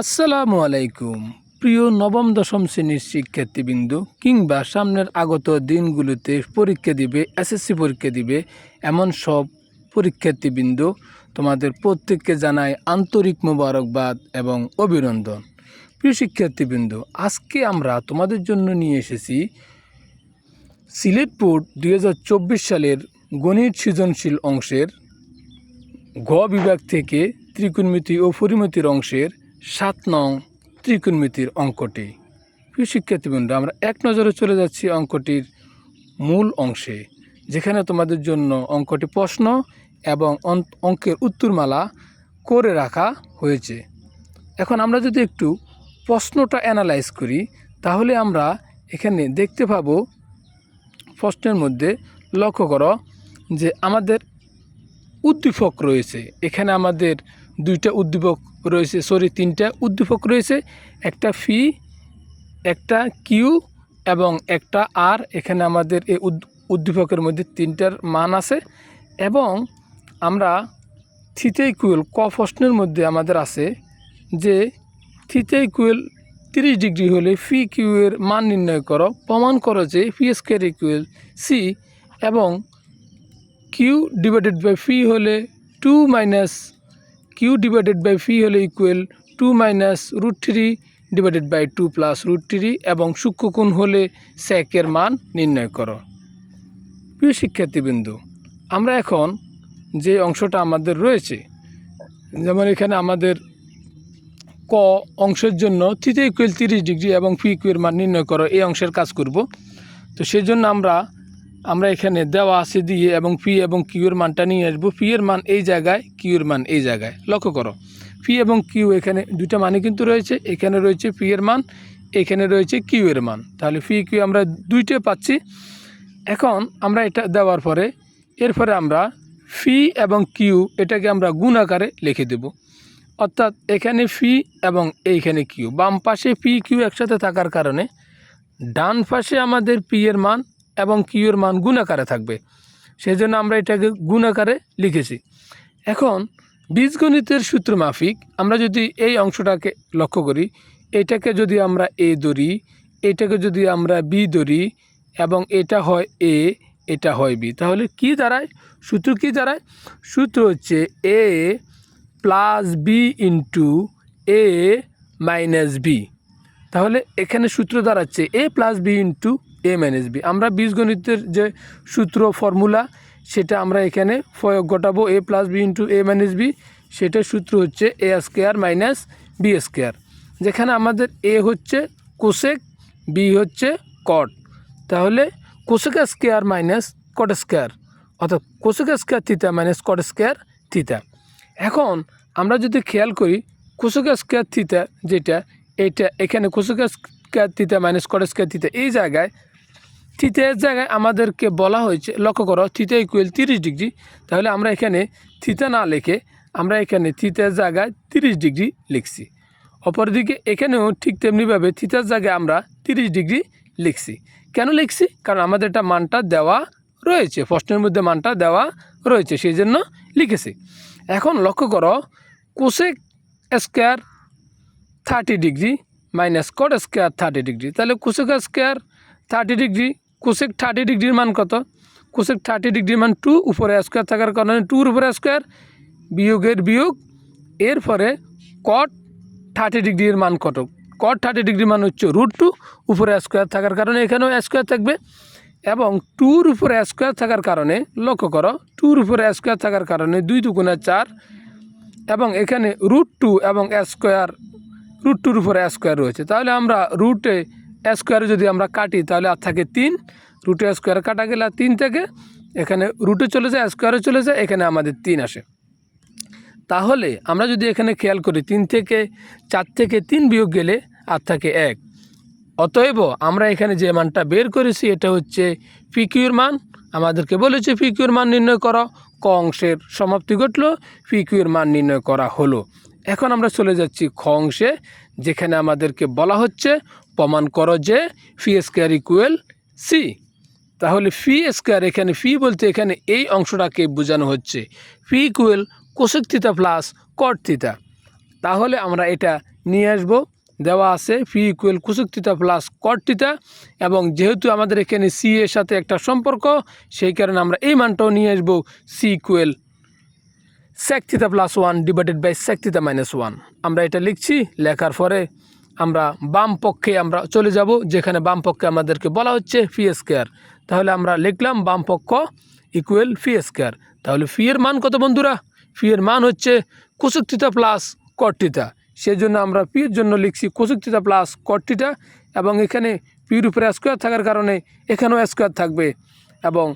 আসসালামু আলাইকুম, প্রিয় নবম দশম শ্রেণির শিক্ষার্থীবৃন্দ, কিংবা সামনের আগত দিনগুলোতে পরীক্ষা দিবে, এসএসসি পরীক্ষা দিবে, এমন সব পরীক্ষার্থীবৃন্দ তোমাদের প্রত্যেককে জানাই আন্তরিক মোবারকবাদ এবং অভিনন্দন। প্রিয় শিক্ষার্থীবৃন্দ, আজকে আমরা তোমাদের জন্য নিয়ে এসেছি সিলেট বোর্ড দু হাজার চব্বিশ সালের গণিত সৃজনশীল অংশের ঘ বিভাগ থেকে ত্রিকোণমিতি ও পরিমিতির অংশের সাত নং ত্রিকোণমিতির অঙ্কটি। প্রিয় শিক্ষার্থীবৃন্দ, আমরা এক নজরে চলে যাচ্ছি অঙ্কটির মূল অংশে, যেখানে তোমাদের জন্য অঙ্কটি প্রশ্ন এবং অঙ্কের উত্তরমালা করে রাখা হয়েছে। এখন আমরা যদি একটু প্রশ্নটা অ্যানালাইজ করি, তাহলে আমরা এখানে দেখতে পাবো, প্রশ্নের মধ্যে লক্ষ্য করো যে আমাদের উদ্দীপক রয়েছে। এখানে আমাদের দুইটা উদ্দীপক রয়েছে সরি তিনটা উদ্দীপক রয়েছে, একটা ফি একটা কিউ এবং একটা আর এখানে আমাদের এই উদ- উদ্দীপকের মধ্যে তিনটার মান আছে এবং আমরা থিতে ইকুয়েল ক প্রশ্নের মধ্যে আমাদের আছে যে থিতে ইকুয়েল তিরিশ ডিগ্রি হলে ফি কিউ এর মান নির্ণয় করো, প্রমাণ করো যে পি স্কোয়ার ইকুয়েল সি এবং কিউ ডিভাইডেড বাই ফি হলে two minus Q divided by phi হলে equal two minus root three divided by two plus root three এবং সূক্ষ্মকোণ হলে স্যাকের মান নির্ণয় করো। প্রিয় শিক্ষার্থীবৃন্দু, আমরা এখন যে অংশটা আমাদের রয়েছে, যেমন এখানে আমাদের ক অংশের জন্য থিতে ইকুয়াল তিরিশ ডিগ্রি এবং ফি ইকুয়ের মান নির্ণয় করো, এই অংশের কাজ করব। তো সেই জন্য আমরা আমরা এখানে দেওয়া আছে দিয়ে এবং ফি এবং কিউর মানটা নিয়ে আসব। ফি এর মান এই জায়গায় কিউর মান এই জায়গায়। লক্ষ্য করো ফি এবং কিউ এখানে দুইটা মানে কিন্তু রয়েছে। এখানে রয়েছে ফি এর মান, এখানে রয়েছে কিউ এর মান। তাহলে ফি কিউ আমরা দুইটা পাচ্ছি। এখন আমরা এটা দেওয়ার পরে, এরপরে আমরা ফি এবং কিউ এটাকে আমরা গুণ আকারে লিখে দেব। অর্থাৎ এখানে ফি এবং এইখানে কিউ। বাম পাশে পি, কিউ একসাথে থাকার কারণে ডান পাশে আমাদের পি এর মান এবং কিউ এর মান গুণ আকারে থাকবে। সেই জন্য আমরা এটাকে গুণ আকারে লিখেছি। এখন, বীজগণিতের সূত্র মাফিক, আমরা যদি এই অংশটাকে লক্ষ্য করি, এটাকে যদি আমরা এ ধরি, এটাকে যদি আমরা বি ধরি, এবং এটা হয় এ, এটা হয় বি, তাহলে কি দাঁড়ায়? সূত্র কি দাঁড়ায়? সূত্র হচ্ছে A plus B into A minus B. তাহলে এখানে সূত্র দাঁড়াচ্ছে A plus B into A minus B আমরা বীজগণিতের যে সূত্র ফর্মুলা সেটা আমরা এখানে প্রয়োগ ঘটাবো। A plus B into A minus B সেটার সূত্র হচ্ছে A square minus B square যেখানে আমাদের এ হচ্ছে কোসেক বি হচ্ছে কট তাহলে cosec square minus cot square অর্থাৎ cosec square theta minus cot square theta এখন আমরা যদি খেয়াল করি কোসেক স্কোয়ার থিতা যেটা, এটা এখানে cosec square theta minus cot square theta এই জায়গায় থিতের জায়গায় আমাদেরকে বলা হয়েছে, লক্ষ্য করো, থিতা ইকুয়াল তিরিশ ডিগ্রি, তাহলে আমরা এখানে থিতা না লিখে আমরা এখানে থিতার জায়গায় তিরিশ ডিগ্রি লিখছি। অপরদিকে এখানেও ঠিক তেমনিভাবে থিতার জায়গায় আমরা তিরিশ ডিগ্রি লিখছি। কেন লিখছি? কারণ আমাদের এটা মানটা দেওয়া রয়েছে, প্রশ্নের মধ্যে মানটা দেওয়া রয়েছে সেই জন্য লিখেছি। এখন লক্ষ্য করো cosec square thirty degree minus cot square thirty degree, তাহলে cosec square thirty degree cosec thirty ডিগ্রির মান কত? কোসেক থার্টি ডিগ্রির মান টু উপরে স্কোয়ার থাকার কারণে টুর উপরে স্কোয়ার বিয়োগের বিয়োগ, এরপরে কট থার্টি ডিগ্রির মান কত? কট থার্টি ডিগ্রির মান হচ্ছে রুট টু উপরে স্কোয়ার থাকার কারণে এখানেও স্কোয়ার থাকবে এবং টুর উপরে স্কোয়ার থাকার কারণে, লক্ষ্য করো টুর উপরে স্কোয়ার থাকার কারণে দুই দুগুণা চার এবং এখানে রুট টু এবং স্কোয়ার রুট টুর উপরে স্কোয়ার রয়েছে। তাহলে আমরা রুটে স্কোয়ারে যদি আমরা কাটি, তাহলে আর থাকে তিন। রুটে স্কোয়ার কাটা গেলে আর তিন থেকে। এখানে রুটে চলে যায় স্কোয়ারে চলে যায়, এখানে আমাদের তিন আসে। তাহলে আমরা যদি এখানে খেয়াল করি, তিন থেকে চার থেকে তিন বিয়োগ গেলে আর থাকে এক। অতএব আমরা এখানে যে মানটা বের করেছি, এটা হচ্ছে পিকিউর মান। আমাদেরকে বলেছে পিকিউর মান নির্ণয় করো। ক অংশের সমাপ্তি ঘটলো পিকিউর মান নির্ণয় করা হলো। এখন আমরা চলে যাচ্ছি খ অংশে, যেখানে আমাদেরকে বলা হচ্ছে প্রমাণ করো যে ফি স্কোয়ার ইকুয়েল সি তাহলে ফি স্কোয়ার এখানে ফি বলতে এখানে এই অংশটাকে বোঝানো হচ্ছে। Phi equal cosec theta plus cot theta তাহলে আমরা এটা নিয়ে আসব। দেওয়া আছে ফি ইকুয়াল কুসুক্তিতা প্লাস কর্তিতা এবং যেহেতু আমাদের এখানে সি এর সাথে একটা সম্পর্ক, সেই কারণে আমরা এই মানটাও নিয়ে আসব C equal sec theta plus one divided by sec theta minus one আমরা এটা লিখছি, লেখার পরে আমরা বাম পক্ষে আমরা চলে যাব, যেখানে বাম পক্ষে আমাদেরকে বলা হচ্ছে ফি স্কোয়ার। তাহলে আমরা লিখলাম বাম পক্ষ ইকুয়াল ফি স্কোয়ার। তাহলে ফি এর মান কত বন্ধুরা? ফি এর মান হচ্ছে কুসুক প্লাস কর্টিতা সেই জন্য আমরা পি এর জন্য লিখছি কুসুক প্লাস কর্টিটা এবং এখানে পির উপরে স্কোয়ার থাকার কারণে এখানেও স্কোয়ার থাকবে। এবং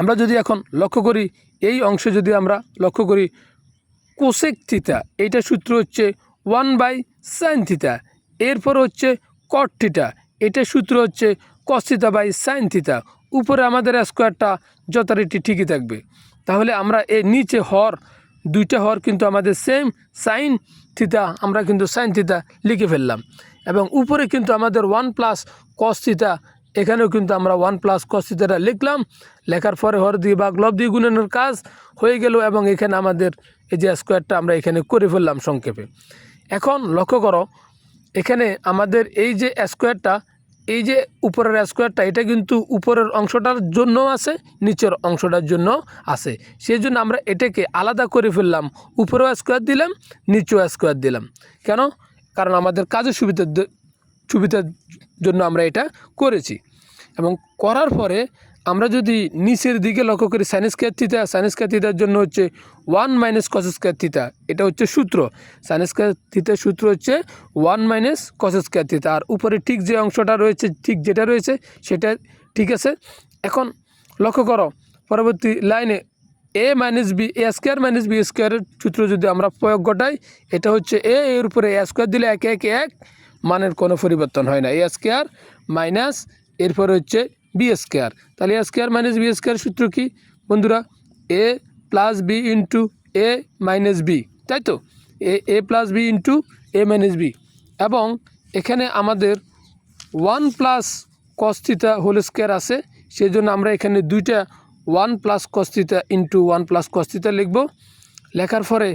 আমরা যদি এখন লক্ষ্য করি, এই অংশে যদি আমরা লক্ষ্য করি কোসেক থিতা এইটা সূত্র হচ্ছে ওয়ান বাই সাইন থিতা এরপর হচ্ছে কট থিতা এটা সূত্র হচ্ছে কস থিতা বাই সাইন থিতা উপরে আমাদের স্কোয়ারটা যথারীতি ঠিকই থাকবে। তাহলে আমরা এর নিচে হর, দুইটা হর কিন্তু আমাদের সেম সাইন থিতা আমরা কিন্তু সাইন থিতা লিখে ফেললাম। এবং উপরে কিন্তু আমাদের ওয়ান প্লাস কস থিতা এখানেও কিন্তু আমরা ওয়ান প্লাস কস্তিতাটা লিখলাম। লেখার পরে হর দিয়ে বা গ্লব দিয়ে গুণনের কাজ হয়ে গেল এবং এখানে আমাদের এই যে স্কোয়ারটা আমরা এখানে করে ফেললাম সংক্ষেপে। এখন লক্ষ্য করো, এখানে আমাদের এই যে স্কোয়ারটা এই যে উপরের স্কোয়ারটা এটা কিন্তু উপরের অংশটার জন্য আছে, নিচের অংশটার জন্য আছে। সেই জন্য আমরা এটাকে আলাদা করে ফেললাম, উপরেও স্কোয়ার দিলাম, নিচেও স্কোয়ার দিলাম। কেন? কারণ আমাদের কাজের সুবিধার সুবিধার জন্য আমরা এটা করেছি। এবং করার পরে আমরা যদি নিচের দিকে লক্ষ্য করি সাইনিস থিতা সাইনিস থিতার জন্য হচ্ছে ওয়ান মাইনাস কসেস থিতা এটা হচ্ছে সূত্র। সাইনিস থিতার সূত্র হচ্ছে ওয়ান মাইনাস কসেস থিতা আর উপরে ঠিক যে অংশটা রয়েছে, ঠিক যেটা রয়েছে, সেটা ঠিক আছে। এখন লক্ষ্য করো, পরবর্তী লাইনে A minus B A square minus B স্কোয়ারের সূত্র যদি আমরা প্রয়োগ ঘটাই, এটা হচ্ছে এ এর উপরে এ স্কোয়ার দিলে এক এক এক, মানের কোনো পরিবর্তন হয় না। এ স্কোয়ার মাইনাস এরপরে হচ্ছে বি স্কোয়ার তাহলে A square minus B square সূত্র কি? বন্ধুরা A plus B into A minus B তাই তো? A A plus B into A minus B এবং এখানে আমাদের one plus cos theta whole square আছে সেই জন্য আমরা এখানে দুইটা one plus cos theta into one plus cos theta লিখব। লেখার পরে,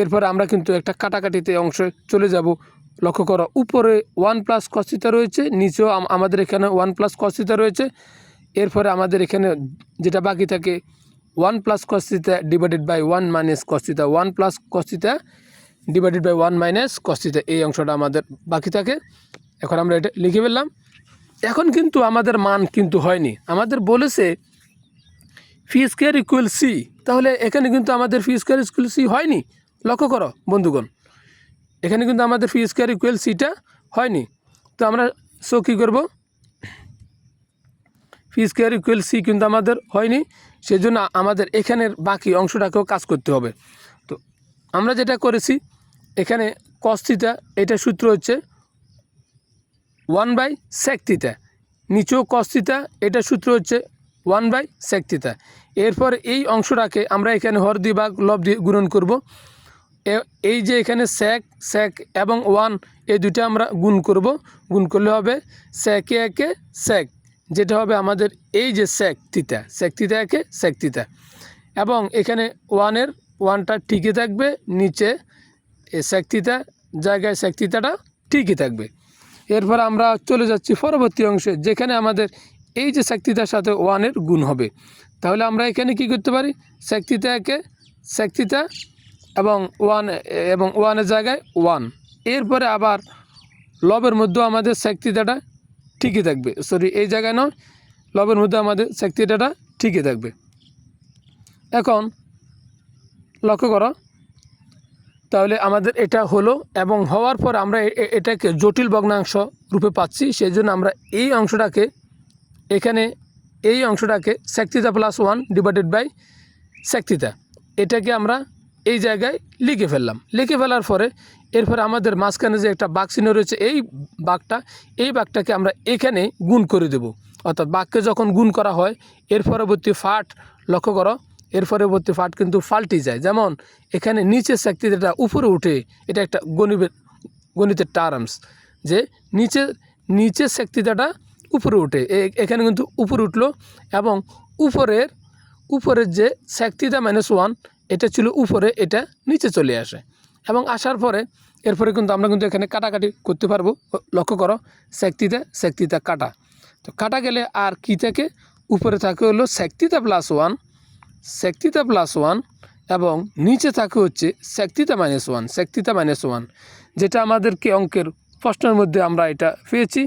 এরপরে আমরা কিন্তু একটা কাটাকাটিতে অংশে চলে যাব। লক্ষ্য করো, উপরে ওয়ান প্লাস কস্তিতা রয়েছে, নিচেও আমাদের এখানে ওয়ান প্লাস কস্তিতা রয়েছে। এরপরে আমাদের এখানে যেটা বাকি থাকে one plus cos theta divided by one minus cos theta one plus cos theta divided by one minus cos theta এই অংশটা আমাদের বাকি থাকে। এখন আমরা এটা লিখে ফেললাম। এখন কিন্তু আমাদের মান কিন্তু হয়নি। আমাদের বলেছে ফি স্কোয়ার ইকুয়াল সি তাহলে এখানে কিন্তু আমাদের ফি স্কোয়ার ইকুয়াল সি হয়নি। লক্ষ্য করো, বন্ধুগণ। এখানে কিন্তু আমাদের ফি স্কোয়ার ইকুয়াল সিটা হয়নি। তো আমরা সো কী করব? ফি স্কোয়ার ইকুয়াল সি কিন্তু আমাদের হয়নি, সেজন্য আমাদের এখানের বাকি অংশটাকেও কাজ করতে হবে। তো আমরা যেটা করেছি, এখানে কস্তিতা এটা সূত্র হচ্ছে ওয়ান বাই সেকতিতা নিচেও কস্তিতা এটা সূত্র হচ্ছে ওয়ান বাই সেকতিতা এরপর এই অংশটাকে আমরা এখানে হর দিয়ে বা লব দিয়ে গুণন করব। এই যে এখানে স্যাক স্যাক এবং ওয়ান এই দুটো আমরা গুণ করব। গুণ করলে হবে স্যাকে একে স্যাক যেটা হবে আমাদের এই যে স্যাক তিতা স্যাক তিতা একে স্যাক তিতা এবং এখানে ওয়ানের ওয়ানটা ঠিকই থাকবে, নিচে এ স্যাক তিতা জায়গায় স্যাক তিতাটা ঠিকই থাকবে। এরপর আমরা চলে যাচ্ছি পরবর্তী অংশে, যেখানে আমাদের এই যে শক্তিতার সাথে ওয়ানের গুণ হবে। তাহলে আমরা এখানে কি করতে পারি? শক্তিতা একে শক্তিতা এবং ওয়ান এবং ওয়ানের জায়গায় ওয়ান এরপরে আবার লবের মধ্যেও আমাদের শক্তিতাটা ঠিকই থাকবে। সরি এই জায়গায় নয়, লবের মধ্যে আমাদের শক্তিতাটা ঠিকই থাকবে। এখন লক্ষ্য করো, তাহলে আমাদের এটা হলো এবং হওয়ার পর আমরা এটাকে জটিল ভগ্নাংশ রূপে পাচ্ছি সেই জন্য আমরা এই অংশটাকে এখানে এই অংশটাকে sec theta plus one divided by sec theta এটাকে আমরা এই জায়গায় লিখে ফেললাম। লিখে ফেলার পরে এরপরে আমাদের মাঝখানে যে একটা বাঘ চিহ্ন রয়েছে, এই বাঘটা এই বাঘটাকে আমরা এখানে গুণ করে দেব। অর্থাৎ বাঘকে যখন গুণ করা হয়, এর পরবর্তী ফাট লক্ষ্য করো, এর পরবর্তী ফাট কিন্তু ফাল্টি যায়। যেমন, এখানে নিচের শক্তিটা উপরে উঠে, এটা একটা গণিতের গণিতের টার্মস যে নিচে, নিচের শক্তিটাটা উপরে উঠে এখানে কিন্তু উপরে উঠল এবং উপরের উপরের যে শক্তিটা মাইনাস ওয়ান এটা ছিল উপরে, এটা নিচে চলে আসে। এবং আসার পরে, এরপরে কিন্তু আমরা কিন্তু এখানে কাটাকাটি করতে পারব। লক্ষ্য করো সেক্তিতে সেক্তিতে কাটা। তো কাটা গেলে আর কি থাকে? উপরে থাকে হলো sec theta plus one sec theta plus one এবং নিচে থাকে হচ্ছে sec theta minus one sec theta minus one যেটা আমাদেরকে অঙ্কের প্রশ্নের মধ্যে আমরা এটা পেয়েছি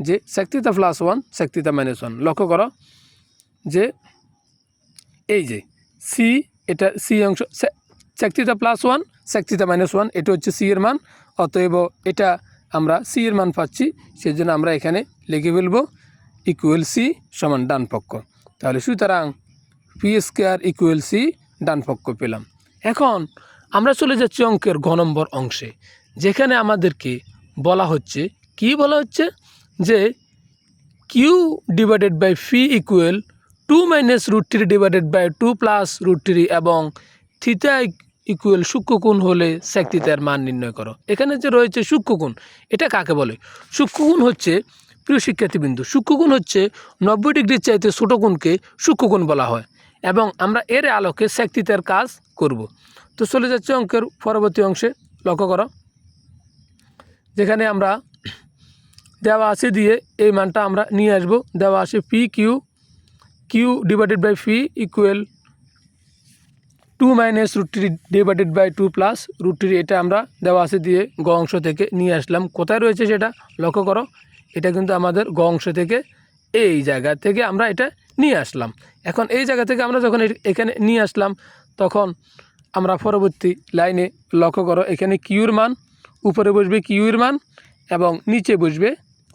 যে sec theta plus one sec theta minus one লক্ষ্য করো যে, এই যে সি এটা সি অংশ sec theta plus one sec theta minus one এটা হচ্ছে সি এর মান। অতএব এটা আমরা সি এর মান পাচ্ছি সেই জন্য আমরা এখানে লিখে ফেলব ইকুয়াল সি সমান ডান পক্ষ। তাহলে সুতরাং পি স্কোয়ার ইকুয়াল সি ডান পক্ষ পেলাম। এখন আমরা চলে যাচ্ছি অঙ্কের ঘ নম্বর অংশে, যেখানে আমাদেরকে বলা হচ্ছে, কি বলা হচ্ছে? যে Q divided by phi equal two minus root three divided by two plus root three এবং থিতা ইকুয়াল সূক্ষ্মকোণ হলে সেক মান নির্ণয় করো। এখানে যে রয়েছে সূক্ষ্মকোণ, এটা কাকে বলে? সূক্ষ্মকোণ হচ্ছে, প্রিয় শিক্ষার্থীবিন্দু, সূক্ষ্মকোণ হচ্ছে নব্বই ডিগ্রির চাইতে ছোটো কোণকে সূক্ষ্মকোণ বলা হয় এবং আমরা এর আলোকে সেক কাজ করব। তো চলে যাচ্ছে অঙ্কের পরবর্তী অংশে, লক্ষ্য করো। যেখানে আমরা দেওয়া আছে দিয়ে এই মানটা আমরা নিয়ে আসব। দেওয়া আছে P Q Q divided by phi equal two minus root three divided by two plus root three এটা আমরা দেওয়া আছে দিয়ে গ অংশ থেকে নিয়ে আসলাম। কোথায় রয়েছে সেটা লক্ষ্য করো। এটা কিন্তু আমাদের গ অংশ থেকে এই জায়গা থেকে আমরা এটা নিয়ে আসলাম। এখন এই জায়গা থেকে আমরা যখন এখানে নিয়ে আসলাম, তখন আমরা পরবর্তী লাইনে লক্ষ্য করো, এখানে কিউর মান, উপরে বসবে কিউর মান এবং নিচে বসবে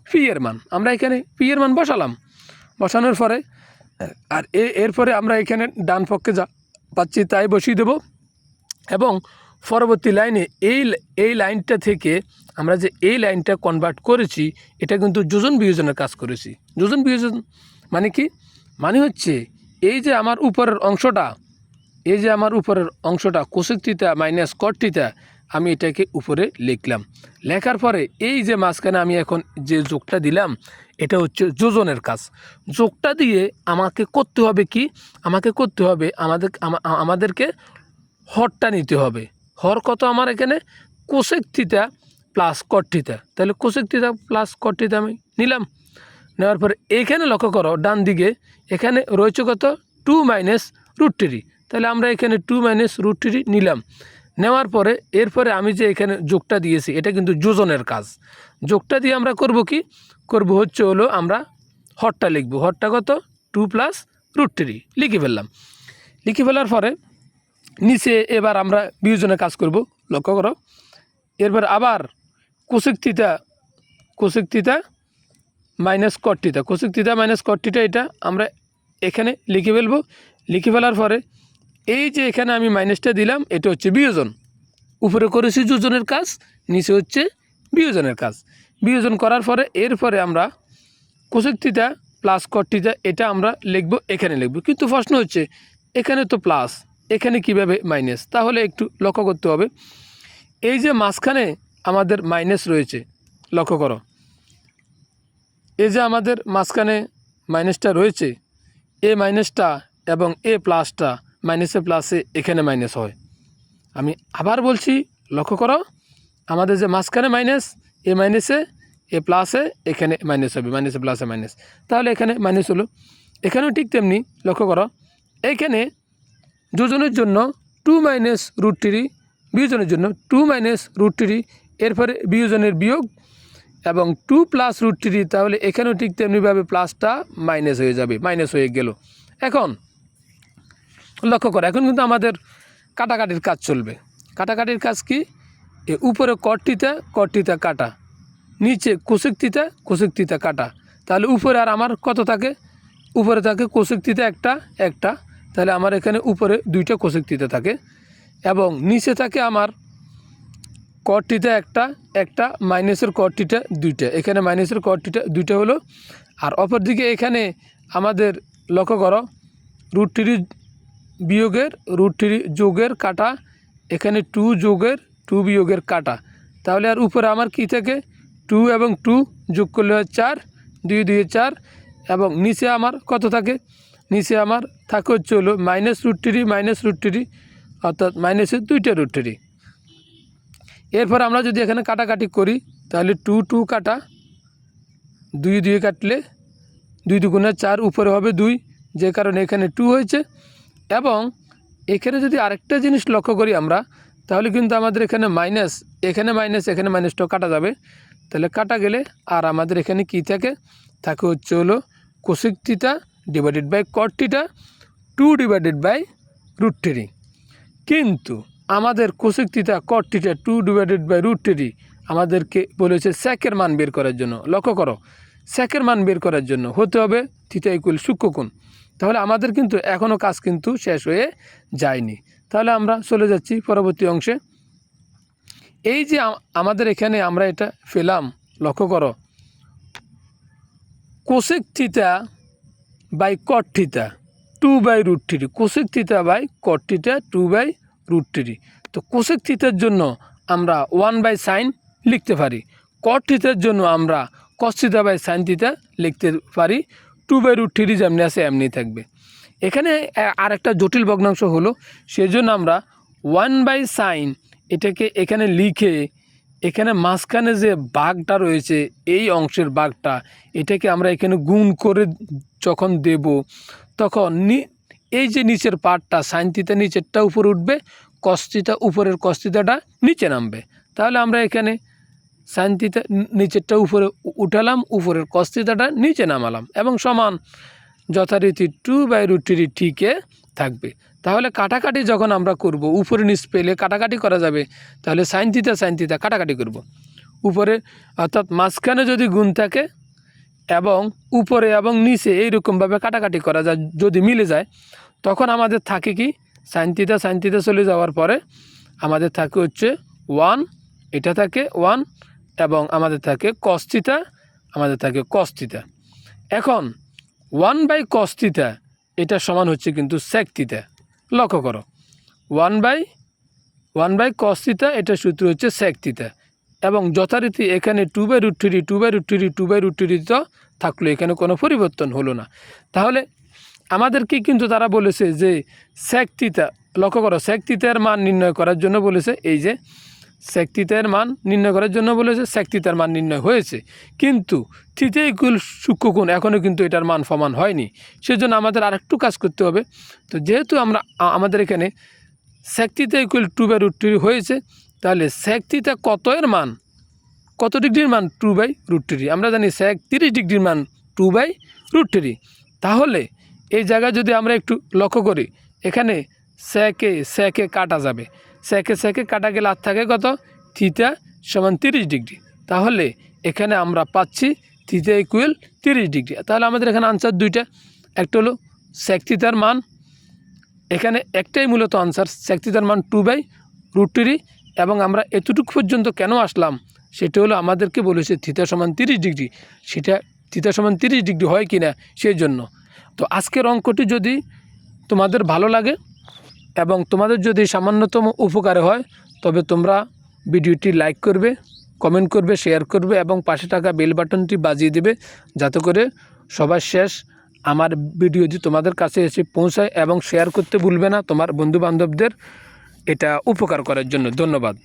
ফি এর মান। আমরা এখানে পি এর মান বসালাম। বসানোর পরে আর এ, এরপরে আমরা এখানে ডান পক্ষে যা পাচ্ছি, তাই বসিয়ে দেব। এবং পরবর্তী লাইনে এই এই লাইনটা থেকে আমরা যে এই লাইনটা কনভার্ট করেছি, এটা কিন্তু যোজন বিয়োজনের কাজ করেছি। যোজন বিয়োজন মানে কি? মানে হচ্ছে এই যে আমার উপরের অংশটা, এই যে আমার উপরের অংশটা কোষিক থিতা মাইনাস কট থিতা আমি এটাকে উপরে লিখলাম। লেখার পরে এই যে মাঝখানে আমি এখন যে যোগটা দিলাম, এটা হচ্ছে যোজনের কাজ। যোগটা দিয়ে আমাকে করতে হবে কি? আমাকে করতে হবে আমাদের আমাদেরকে হরটা নিতে হবে। হর কত আমার এখানে? কোষেক থিতা প্লাস কট থিতা তাহলে কোষেক থিতা প্লাস কট থিতা আমি নিলাম। নেওয়ার পরে এখানে লক্ষ্য করো, ডান দিকে এখানে রয়েছে কত? Two minus root three. তাহলে আমরা এখানে টু মাইনাস রুট থ্রি নিলাম। নেওয়ার পরে, এরপরে আমি যে এখানে যোগটা দিয়েছি, এটা কিন্তু যোজনের কাজ। যোগটা দিয়ে আমরা করব কি? করব হচ্ছে হলো আমরা হরটা লিখব। হরটা কত? Two plus root three. লিখে ফেললাম। লিখে ফেলার পরে নিচে এবার আমরা বিয়োজনের কাজ করব। লক্ষ্য করো। এরপর আবার কোষিক থিতা থিতা মাইনাস কোষিক থিতা মাইনাস কট্টিটা এটা আমরা এখানে লিখে ফেলব। লিখে ফেলার পরে এই যে এখানে আমি মাইনাসটা দিলাম, এটা হচ্ছে বিয়োজন। উপরে করেছি যোজনের কাজ, নিচে হচ্ছে বিয়োজনের কাজ। বিয়োজন করার পরে এরপরে আমরা কোষিক প্লাস কট্টিটা এটা আমরা লিখব, এখানে লিখব। কিন্তু প্রশ্ন হচ্ছে, এখানে তো প্লাস এখানে কীভাবে মাইনাস তাহলে একটু লক্ষ্য করতে হবে। এই যে মাঝখানে আমাদের মাইনাস রয়েছে, লক্ষ্য করো। এই যে আমাদের মাঝখানে মাইনাসটা রয়েছে এ মাইনাসটা এবং এ প্লাসটা মাইনাসে প্লাসে এখানে মাইনাস হয়। আমি আবার বলছি, লক্ষ্য করো, আমাদের যে মাঝখানে মাইনাস এ মাইনাসে এ প্লাসে এখানে মাইনাস হবে মাইনাসে প্লাসে মাইনাস তাহলে এখানে মাইনাস হলো। এখানেও ঠিক তেমনি, লক্ষ্য করো এইখানে যোজনের জন্য টু মাইনাস রুট থ্রি বিয়োজনের জন্য টু মাইনাস রুট থ্রি এরপরে বিয়োজনের বিয়োগ এবং টু প্লাস রুট থ্রি তাহলে এখানেও ঠিক তেমনিভাবে প্লাসটা মাইনাস হয়ে যাবে মাইনাস হয়ে গেল। এখন লক্ষ্য করো, এখন কিন্তু আমাদের কাটাকাটির কাজ চলবে। কাটাকাটির কাজ কি? এ উপরে কটটিতে কটটিতে কাটা, নিচে কোষিকটিতে কোষিকটিতে কাটা। তাহলে উপরে আর আমার কত থাকে? উপরে থাকে কোষিকটিতে একটা একটা। তাহলে আমার এখানে উপরে দুইটা কোষিকটিতে থাকে। এবং নিচে থাকে আমার কটটিতে একটা একটা মাইনাসের কটটিটা দুইটা। এখানে মাইনাসের কটটিটা দুইটা হলো। আর অপরদিকে এখানে আমাদের লক্ষ্য করো, রুট বিয়োগের রুট থ্রি যোগের কাটা, এখানে টু যোগের, টু বিয়োগের কাটা। তাহলে আর উপরে আমার কি থাকে? টু এবং টু যোগ করলে হয় চার, দুই দুই, চার, এবং নিচে আমার কত থাকে? নিচে আমার থাকে হচ্ছে হলো minus root three minus root three অর্থাৎ মাইনাসের দুইটা রুট থ্রি এরপর আমরা যদি এখানে কাটাকাটি করি, তাহলে টু টু কাটা, দুই দুই কাটলে দুই দুগুণে চার উপরে হবে দুই, যে কারণে এখানে টু হয়েছে। এবং এখানে যদি আরেকটা জিনিস লক্ষ্য করি আমরা, তাহলে কিন্তু আমাদের এখানে মাইনাস এখানে মাইনাস এখানে মাইনাসটাও কাটা যাবে। তাহলে কাটা গেলে আর আমাদের এখানে কি থাকে? থাকে হচ্ছে হলো cosec theta divided by cot theta two divided by root three কিন্তু আমাদের cot theta two divided by root three আমাদেরকে বলেছে স্যাকের মান বের করার জন্য। লক্ষ্য করো স্যাকের মান বের করার জন্য। হতে হবে থিটা ইকুয়াল সূক্ষ্মকোণ। তাহলে আমাদের কিন্তু এখনও কাজ কিন্তু শেষ হয়ে যায়নি। তাহলে আমরা চলে যাচ্ছি পরবর্তী অংশে। এই যে আমাদের এখানে আমরা এটা পেলাম, লক্ষ্য করো। Cosec theta by cot theta two by root three cosec theta by cot theta two by root three তো কোসেক থিতার জন্য আমরা ওয়ান বাই সাইন লিখতে পারি। কট থিতার জন্য আমরা কস থিতা বাই সাইন থিতা লিখতে পারি। টু বাই রুট থ্রি যেমনি আছে, এমনি থাকবে। এখানে আ- আরেকটা জটিল ভগ্নাংশ হলো, সেজন্য আমরা ওয়ান বাই সাইন এটাকে এখানে লিখে, এখানে মাঝখানে যে বাঘটা রয়েছে, এই অংশের বাঘটা, এটাকে আমরা এখানে গুণ করে যখন দেব, তখন এই যে নিচের পার্টটা সাইনতিটা নিচেরটা উপরে উঠবে কস্তিটা উপরের কস্তিতাটা নিচে নামবে। তাহলে আমরা এখানে সাইনতিটা নিচেরটা উপরে উঠালাম, উপরের কস্তিতাটা নিচে নামালাম এবং সমান যথারীতি টু বাই রুট থ্রি ঠিকে থাকবে। তাহলে কাটাকাটি যখন আমরা করব, উপরে নিচ পেলে কাটাকাটি করা যাবে, তাহলে সাইন থিতা কাটাকাটি করব। উপরে, অর্থাৎ মাঝখানে যদি গুণ থাকে এবং উপরে এবং নিচে এইরকমভাবে কাটাকাটি করা যায়, যদি মিলে যায়, তখন আমাদের থাকে কি? সাইন থিতা চলে যাওয়ার পরে আমাদের থাকে হচ্ছে ওয়ান এটা থাকে ওয়ান এবং আমাদের থাকে কস্তিতা আমাদের থাকে কস্তিতা এখন ওয়ান বাই কস্তিতা এটা সমান হচ্ছে কিন্তু সেকতিতা লক্ষ্য করো one by one by cos theta এটা সূত্র হচ্ছে সেকতিতা এবং যথারীতি এখানে two by root three two by root three two by root three তো থাকল, এখানে কোনো পরিবর্তন হলো না। তাহলে আমাদেরকে কিন্তু তারা বলেছে যে সেকতিতা লক্ষ্য করো সেকতিতার মান নির্ণয় করার জন্য বলেছে, এই যে সেকতিতার মান নির্ণয় করার জন্য বলেছে, সেকতিতার মান নির্ণয় হয়েছে। কিন্তু তৃতীয় ইকুল সূক্ষ্মকোণ এখনও কিন্তু এটার মান সমান হয়নি। সেজন্য আমাদের আরেকটু কাজ করতে হবে। তো যেহেতু আমরা আমাদের এখানে sec theta equal two by root three হয়েছে, তাহলে সেকতিতা কত এর মান? কত ডিগ্রির মান টু বাই রুট থ্রি আমরা জানি সেক তিরিশ ডিগ্রির মান টু বাই রুট থ্রি তাহলে এই জায়গায় যদি আমরা একটু লক্ষ্য করি, এখানে স্যাকে স্যাকে কাটা যাবে। স্যাকে স্যাকে কাটা গেলে আর থাকে কত? থিতা সমান তিরিশ ডিগ্রি। তাহলে এখানে আমরা পাচ্ছি থিতা ইকুয়েল তিরিশ ডিগ্রি। তাহলে আমাদের এখানে আনসার দুইটা। একটা হলো থিতার মান। এখানে একটাই মূলত আনসার সেক্তিতার মান টু বাই রুট এবং আমরা এতটুকু পর্যন্ত কেন আসলাম? সেটা হলো আমাদেরকে বলেছে থিতা সমান তিরিশ ডিগ্রি। সেটা থিতা সমান তিরিশ ডিগ্রি হয় কি না সেই জন্য। তো আজকের অঙ্কটি যদি তোমাদের ভালো লাগে এবং তোমাদের যদি সামান্যতম উপকারে হয়, তবে তোমরা ভিডিওটি লাইক করবে কমেন্ট করবে শেয়ার করবে এবং পাশে থাকা বেল বাটনটি বাজিয়ে দেবে যাতে করে সবার শেষ আমার ভিডিওটি তোমাদের কাছে এসে পৌঁছায় এবং শেয়ার করতে ভুলবে না তোমার বন্ধু বান্ধবদের এটা উপকার করার জন্য। ধন্যবাদ।